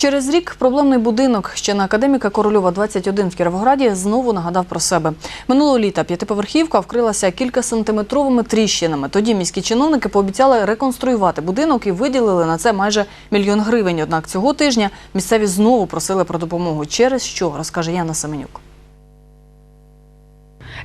Через рік проблемний будинок ще на академіка Корольова 21 в Кіровограді знову нагадав про себе. Минулого літа п'ятиповерхівка вкрилася кількасантиметровими тріщинами. Тоді міські чиновники пообіцяли реконструювати будинок і виділили на це майже мільйон гривень. Однак цього тижня місцеві знову просили про допомогу. Через що розкаже Яна Семенюк.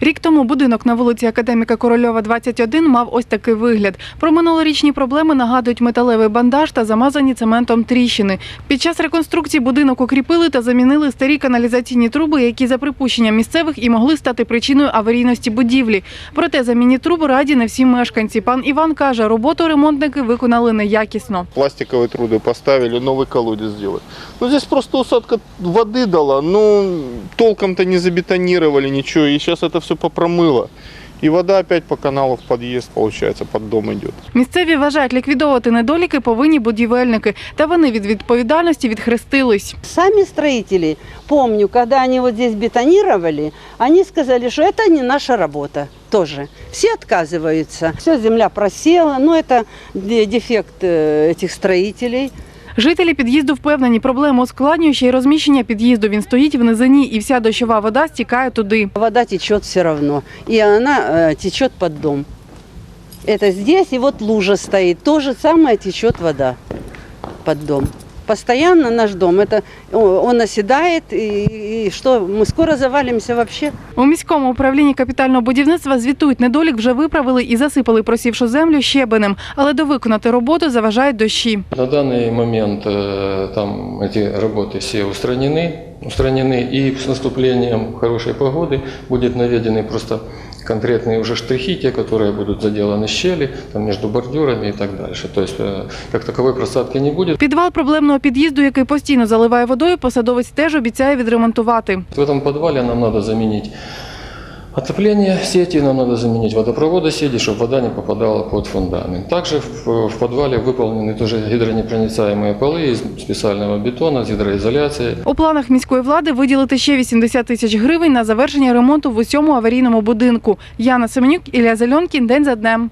Рік тому будинок на вулиці Академіка Корольова 21 мав ось такий вигляд. Про минулорічні проблеми нагадують металевий бандаж та замазані цементом тріщини. Під час реконструкції будинок укріпили та замінили старі каналізаційні труби, які за припущенням місцевих і могли стати причиною аварійності будівлі. Проте заміні труб раді не всі мешканці. Пан Іван каже, роботу ремонтники виконали неякісно. пластиковые труды поставили, новый колодец сделать. Ну, здесь просто усадка воды дала, но толком-то не забетонировали ничего, и сейчас это все попромыло. И вода опять по каналу в подъезд, получается, под дом идет. Місцеві вважають, ліквідовувати недоліки повинні будівельники, та вони від відповідальності відхрестились. Сами строители, помню, когда они вот здесь бетонировали, они сказали, что это не наша работа тоже. Все отказываются. Все, земля просела, но это де- дефект э, этих строителей. Жителі під'їзду впевнені, проблему ускладнює ще й розміщення під'їзду. Він стоїть в низині, і вся дощова вода стікає туди. Вода тече все одно, і вона тече під дом. Це здесь, і от лужа стоїть. Те ж саме тече вода під дом. Постоянно наш дом, это о, он оседает, и, и что, мы скоро завалимся вообще? У міському управлінні капітального будівництва звітують, недолік вже виправили і засипали просівшу землю щебенем, але довиконати роботу заважають дощі. На данный момент э, там эти работы все устранены, устранены и с наступлением хорошей погоды будет наведены просто конкретные уже штрихи, те, которые будут заделаны щели там, между бордюрами и так дальше. То есть э, как таковой просадки не будет. Підвал проблемного під'їзду, який постійно заливає водою, посадовець теж обіцяє відремонтувати. В этом подвале нам надо заменить отопление сети, нам надо заменить водопроводы сети, чтобы вода не попадала под фундамент. Также в, в подвале выполнены тоже гидронепроницаемые полы из специального бетона с гидроизоляцией. У планах міської влади виділити ще 80 тисяч гривень на завершення ремонту в усьому аварійному будинку. Яна Семенюк, Ілля Зеленкін. День за днем.